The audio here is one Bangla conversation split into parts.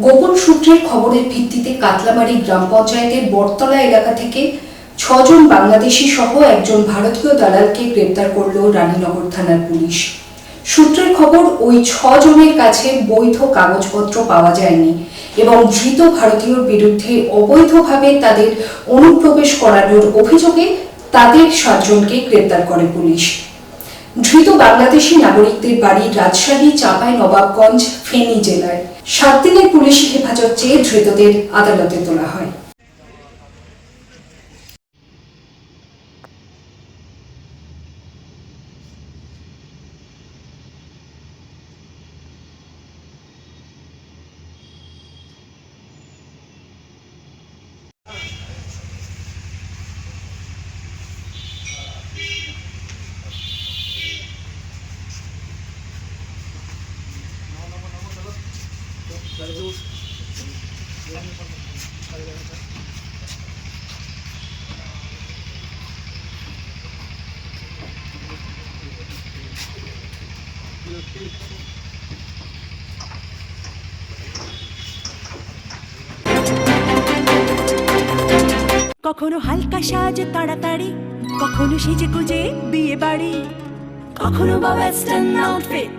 গোপন সূত্রের খবরের ভিত্তিতে কাতলামারি গ্রাম পঞ্চায়েতের বটতলা এলাকা থেকে ছজন বাংলাদেশি সহ একজন ভারতীয় দালালকে গ্রেপ্তার করল রানীনগর থানার পুলিশ। সূত্রের খবর, ওই ছজনের কাছে বৈধ কাগজপত্র পাওয়া যায়নি এবং ধৃত ভারতীয়র বিরুদ্ধে অবৈধভাবে তাদের অনুপ্রবেশ করানোর অভিযোগে তাদের সাতজনকে গ্রেপ্তার করে পুলিশ। ধৃত বাংলাদেশি নাগরিকদের বাড়ি রাজশাহী, চাঁপাই, নবাবগঞ্জ, ফেনী জেলায়। সাত দিনের পুলিশি হেফাজত চেয়ে ধৃতদের আদালতে তোলা হয়। কখনো হালকা সাজ তাড়াতাড়ি, কখনো সেজে গুজে বিয়ে বাড়ি। কখনো বা ওয়েস্টার্ন আউটফিট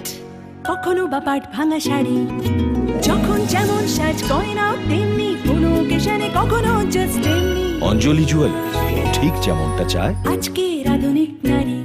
কখনো বা পাট ভাঙা শাড়ি। যখন যেমন সাজ গয়না তেমনি কোনো ওকেশনে কখনো জাস্ট তেমনি। অঞ্জলি জুয়েলার্স ঠিক যেমনটা চায়। আজকে আধুনিক নারী।